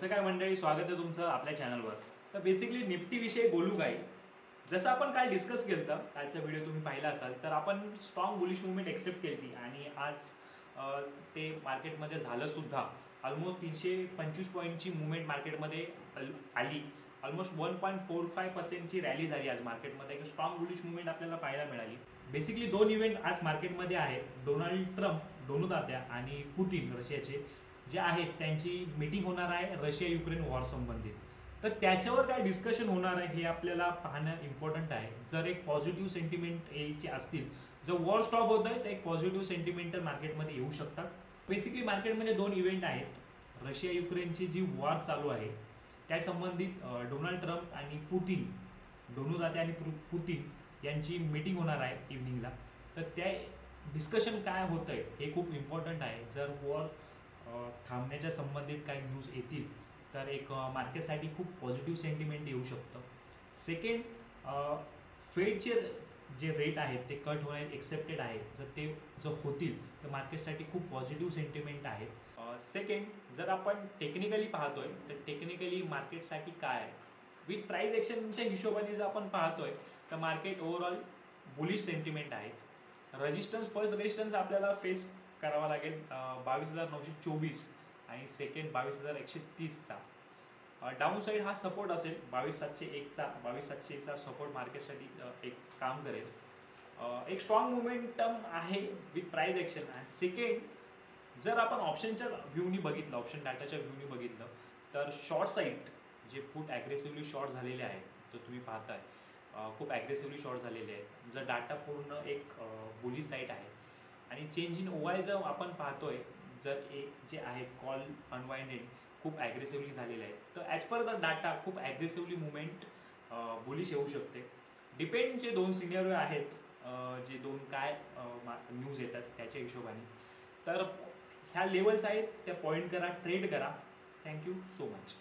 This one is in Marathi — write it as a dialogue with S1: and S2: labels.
S1: कसं काय मंडळी स्वागत आहे तुमचं आपल्या चॅनलवर तर बेसिकली निफ्टी विषयी बोलू काय जसं आपण काल डिस्कस केलं तर कालचा व्हिडिओ तुम्ही पाहिला असाल तर आपण स्ट्रॉंग बुलिश मुवमेंट एक्सेप्ट केली आणि आज ते मार्केटमध्ये झालं सुद्धा. ऑलमोस्ट तीनशे पंचवीस पॉईंटची मुवमेंट मार्केटमध्ये आली. Almost one point four five पर्सेंटची rally झाली आज मार्केटमध्ये एक स्ट्रॉंग बुलिश मुवमेंट आपल्याला पाहायला मिळाली. बेसिकली दोन इव्हेंट आज मार्केटमध्ये आहेत. डोनाल्ड ट्रम्प दोनदात्या आणि पुतीन रशियाचे. जे आहेत त्यांची मीटिंग होणार आहे रशिया युक्रेन वॉर संबंधित. तर त्याच्यावर काय डिस्कशन होणार आहे हे आपल्याला पाहणं इम्पॉर्टंट आहे. जर एक पॉझिटिव्ह सेंटिमेंट यायचे असतील जर वॉर स्टॉप होत आहे तर एक पॉझिटिव्ह सेंटिमेंट मार्केटमध्ये येऊ शकतात. बेसिकली मार्केटमध्ये दोन इव्हेंट आहेत. रशिया युक्रेनची जी वॉर चालू आहे त्या संबंधित डोनाल्ड ट्रम्प आणि पुतीन दोनू दाते आणि पुतीन पुतिन यांची मीटिंग होणार आहे इव्हनिंगला तर त्या डिस्कशन काय होतं आहे हे खूप इम्पॉर्टंट आहे. जर वॉर थांबण्याच्या संबंधित काही न्यूज येतील तर एक मार्केटसाठी खूप पॉझिटिव्ह सेंटिमेंट येऊ शकतं. सेकंड फेडचे जे रेट आहेत ते कट होणे एक्सेप्टेड आहेत. जर ते जर होतील तर मार्केटसाठी खूप पॉझिटिव्ह सेंटिमेंट आहेत. सेकंड जर आपण टेक्निकली पाहतोय तर टेक्निकली मार्केटसाठी काय आहे? विथ प्राईज एक्शनच्या हिशोबाने जर आपण पाहतोय तर मार्केट ओव्हरऑल बुलिश सेंटिमेंट आहे. रजिस्टन्स फर्स्ट रेजिस्टन्स आपल्याला फेस करावा लागेल बावीस हजार नऊशे चोवीस आणि सेकंड बावीस हजार एकशे तीसचा. डाऊन साईड हा सपोर्ट असेल बावीस सातशे एकचा बावीस सातशे एकचा सपोर्ट मार्केटसाठी एक काम करेल. एक स्ट्रॉंग मोमेंटम आहे विथ प्राईज ॲक्शन आणि सेकंड जर आपण ऑप्शनच्या व्ह्यूनी बघितलं ऑप्शन डाटाच्या व्ह्यूनी बघितलं तर शॉर्ट साईड जे फूट ॲग्रेसिव्हली शॉर्ट झालेले आहेत जो तुम्ही पाहताय खूप ॲग्रेसिव्हली शॉर्ट झालेले आहेत. जर डाटा पूर्ण एक बुली साईट आहे आणि चेंज इन ओवाय जर आपण पाहतोय जर एक जे आहे कॉल अनवाइंडेड खूप ॲग्रेसिव्हली झालेलं आहे तर ॲज पर द डाटा खूप ॲग्रेसिव्हली मुवमेंट बुलिश येऊ शकते. डिपेंड जे दोन सिनियर आहेत जे दोन काय न्यूज येतात त्याच्या हिशोबाने. तर ह्या लेवल्स आहेत त्या पॉईंट करा ट्रेड करा. Thank you so much